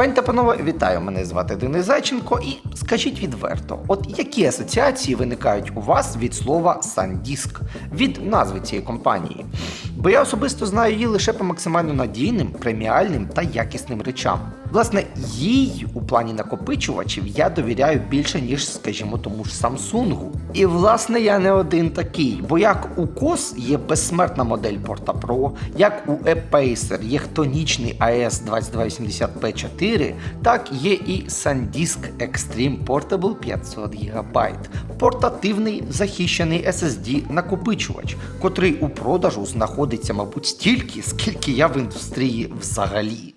Пані та панове, вітаю! Мене звати Денис Зайченко. І скажіть відверто, от які асоціації виникають у вас від слова сандіск, від назви цієї компанії? Бо я особисто знаю її лише по максимально надійним, преміальним та якісним речам. Власне, їй у плані накопичувачів я довіряю більше, ніж, скажімо, тому ж Samsung. І власне я не один такий, бо як у COS є безсмертна модель Porta Pro, як у ePacer є хтонічний AS 2280P4, так є і SanDisk Extreme Portable 500 ГБ. Портативний захищений SSD накопичувач, котрий у продажу знаходиться, мабуть, стільки, скільки я в індустрії взагалі.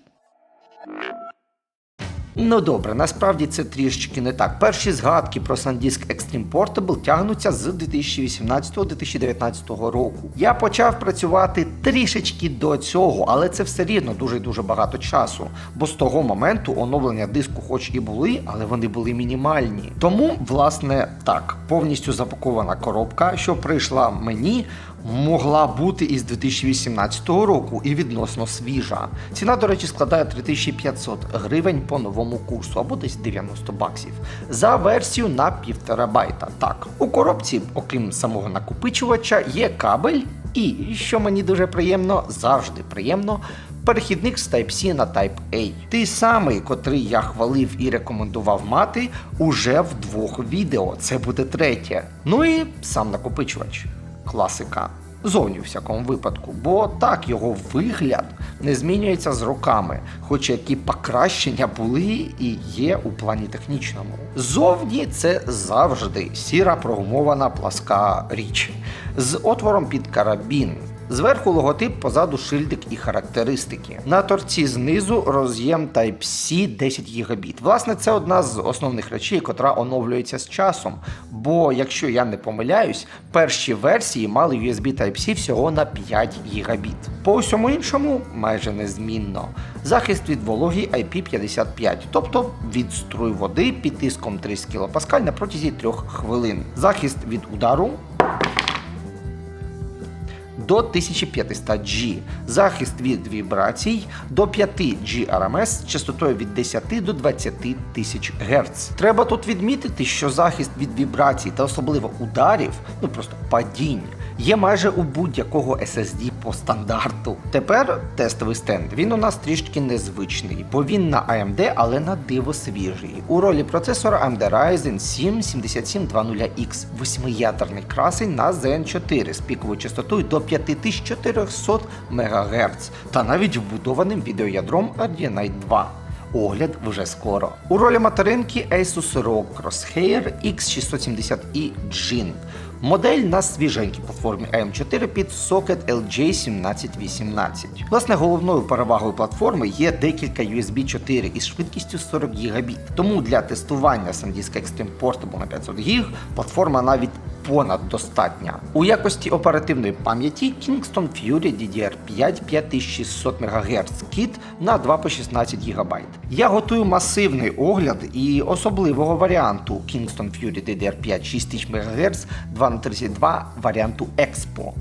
Ну добре, насправді це трішечки не так. Перші згадки про SanDisk Extreme Portable тягнуться з 2018-2019 року. Я почав працювати трішечки до цього, але це все рівно дуже дуже багато часу. Бо з того моменту оновлення диску, хоч і були, але вони були мінімальні. Тому, власне, так, повністю запакована коробка, що прийшла мені. Могла бути із 2018 року і відносно свіжа. Ціна, до речі, складає 3500 гривень по новому курсу або десь 90 баксів за версію на 1,5 байта. Так, у коробці, окрім самого накопичувача, є кабель, і що мені дуже приємно, завжди приємно. Перехідник з Type-C на Type-A. Той самий, котрий я хвалив і рекомендував мати, уже в двох відео. Це буде третє. Ну і сам накопичувач класика. Зовні всякому випадку, бо так його вигляд не змінюється з роками, хоч які покращення були і є у плані технічному. Зовні це завжди сіра прогумована пласка річ з отвором під карабін. Зверху логотип, позаду шильдик і характеристики. На торці знизу роз'єм Type-C 10 ГБ. Власне, це одна з основних речей, котра оновлюється з часом. Бо, якщо я не помиляюсь, перші версії мали USB Type-C всього на 5 ГБ. По усьому іншому майже незмінно. Захист від вологі IP55, тобто від струй води під тиском 30 кПа на протязі 3 хвилин. Захист від удару до 1500G, захист від вібрацій до 5G RMS з частотою від 10 до 20 тисяч Гц. Треба тут відмітити, що захист від вібрацій та особливо ударів, ну просто падінь, є майже у будь-якого SSD по стандарту. Тепер тестовий стенд. Він у нас трішки незвичний, бо він на AMD, але на диво свіжий. У ролі процесора AMD Ryzen 7 7720X, восьмиядерний красень на Zen 4 з піковою частотою до 5400 МГц та навіть вбудованим відеоядром RDNA 2. Огляд вже скоро. У ролі материнки Asus ROG Crosshair X670i Gen. Модель на свіженькій платформі AM4 під сокет LJ1718. Власне, головною перевагою платформи є декілька USB 4 із швидкістю 40 ГБ. Тому для тестування SanDisk Extreme Portable на 500 ГБ платформа навіть понад достатня. У якості оперативної пам'яті Kingston Fury DDR5 5600 МГц кіт на 2 по 16 ГБ. Я готую масивний огляд і особливого варіанту Kingston Fury DDR5 6000 МГц 2 на 32 варіанту Expo.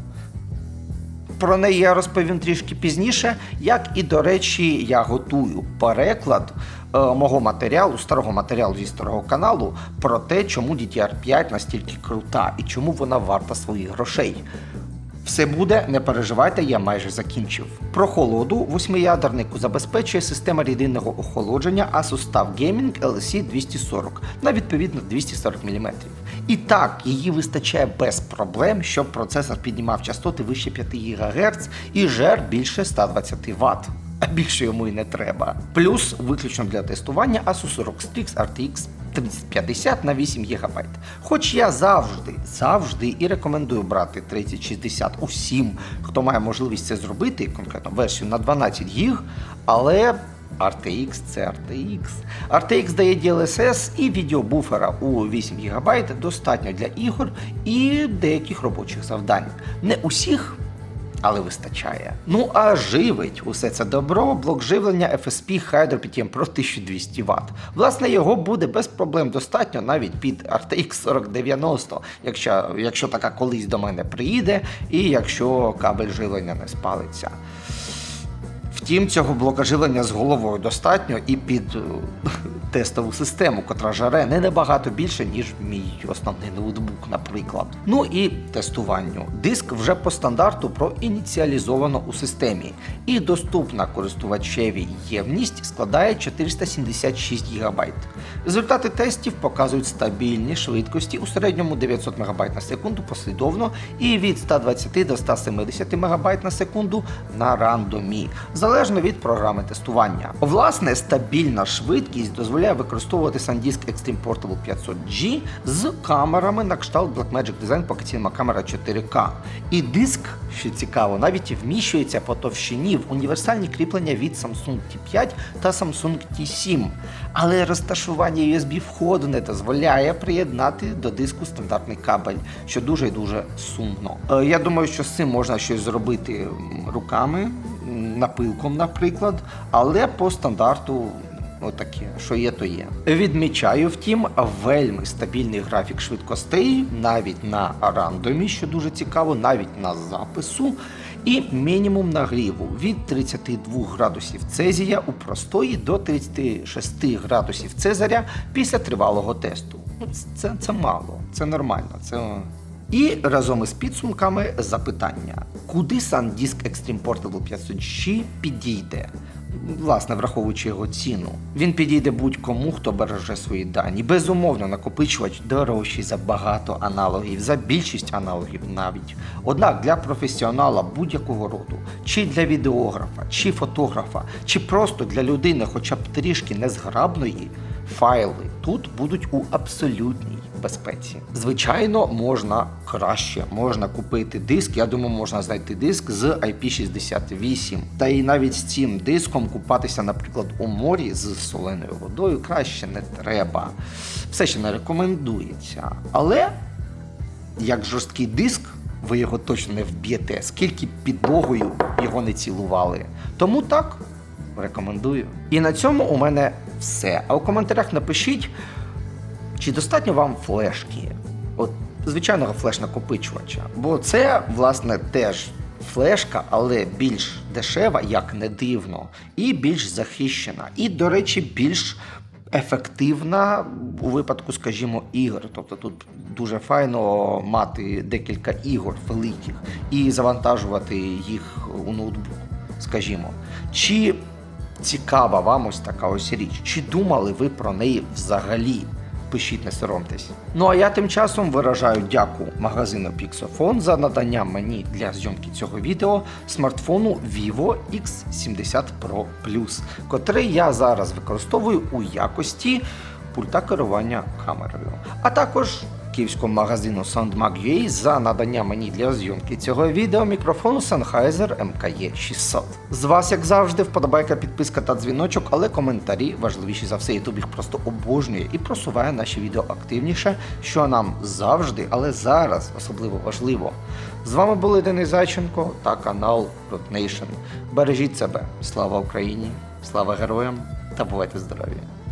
Про неї я розповім трішки пізніше, як і до речі, я готую переклад е, мого матеріалу, старого матеріалу зі старого каналу про те, чому DDR5 настільки крута і чому вона варта своїх грошей. Все буде, не переживайте, я майже закінчив. Про холоду восьмиядернику забезпечує система рідинного охолодження Asus TUF Gaming LC 240 на відповідно 240 мм. І так, її вистачає без проблем, щоб процесор піднімав частоти вище 5 ГГц і жер більше 120 Вт. А більше йому і не треба. Плюс виключно для тестування Asus ROG Strix RTX 3050 на 8 ГБ. Хоч я завжди, завжди і рекомендую брати 3060 усім, хто має можливість це зробити, конкретно версію на 12 ГБ, але RTX це RTX. RTX дає DLSS і відеобуфера у 8 ГБ достатньо для ігор і деяких робочих завдань. Не усіх. Але вистачає. Ну а живить усе це добро блок живлення FSP Hydro PTM Pro 1200 Вт. Власне, його буде без проблем достатньо навіть під RTX 4090, якщо, якщо така колись до мене приїде, і якщо кабель живлення не спалиться. Втім, цього блока живлення з головою достатньо і під е, тестову систему, котра жаре не набагато більше, ніж мій основний ноутбук, наприклад. Ну і тестуванню. Диск вже по стандарту проініціалізовано у системі, і доступна користувачеві ємність складає 476 ГБ. Результати тестів показують стабільні швидкості у середньому 900 МБ на секунду послідовно і від 120 до 170 МБ на секунду на рандомі, залежно від програми тестування. Власне, стабільна швидкість дозволяє використовувати SanDisk Extreme Portable 500G з камерами на кшталт Blackmagic Design покаційна камера 4К. І диск, що цікаво, навіть вміщується по товщині в універсальні кріплення від Samsung T5 та Samsung T7. Але розташування USB входу не дозволяє приєднати до диску стандартний кабель, що дуже і дуже сумно. Е, Я думаю, що з цим можна щось зробити руками, напилком, наприклад, але по стандарту. Отаке, що є, то є. Відмічаю, втім, вельми стабільний графік швидкостей, навіть на рандомі, що дуже цікаво, навіть на запису, і мінімум нагріву від 32 градусів Цезія у простої до 36 градусів Цезаря після тривалого тесту. Це, це мало, це нормально. Це і разом із підсумками запитання: куди SanDisk Extreme Portable 500G підійде? Власне, враховуючи його ціну, він підійде будь-кому, хто береже свої дані. Безумовно, накопичувач дорожчий за багато аналогів, за більшість аналогів навіть. Однак для професіонала будь-якого роду, чи для відеографа, чи фотографа, чи просто для людини, хоча б трішки незграбної, файли тут будуть у абсолютній безпеці. Звичайно, можна краще, можна купити диск. Я думаю, можна знайти диск з IP68. Та і навіть з цим диском купатися, наприклад, у морі з соленою водою краще не треба. Все ще не рекомендується. Але як жорсткий диск, ви його точно не вб'єте, скільки підлогою його не цілували. Тому так, рекомендую. І на цьому у мене все. А у коментарях напишіть, чи достатньо вам флешки? От звичайного флеш-накопичувача. Бо це, власне, теж флешка, але більш дешева, як не дивно, і більш захищена. І, до речі, більш ефективна у випадку, скажімо, ігор. Тобто тут дуже файно мати декілька ігор великих і завантажувати їх у ноутбук, скажімо. Чи цікава вам ось така ось річ? Чи думали ви про неї взагалі? Пишіть, не соромтесь. Ну а я тим часом виражаю дяку магазину Pixofon за надання мені для зйомки цього відео смартфону Vivo X70 Pro Plus, котрий я зараз використовую у якості пульта керування камерою. А також київському магазину SoundMag.ua за надання мені для зйомки цього відео мікрофону Sennheiser MKE 600. З вас, як завжди, вподобайка, підписка та дзвіночок, але коментарі важливіші за все. Ютуб їх просто обожнює і просуває наші відео активніше, що нам завжди, але зараз особливо важливо. З вами були Денис Зайченко та канал Root Nation. Бережіть себе. Слава Україні! Слава героям та бувайте здорові!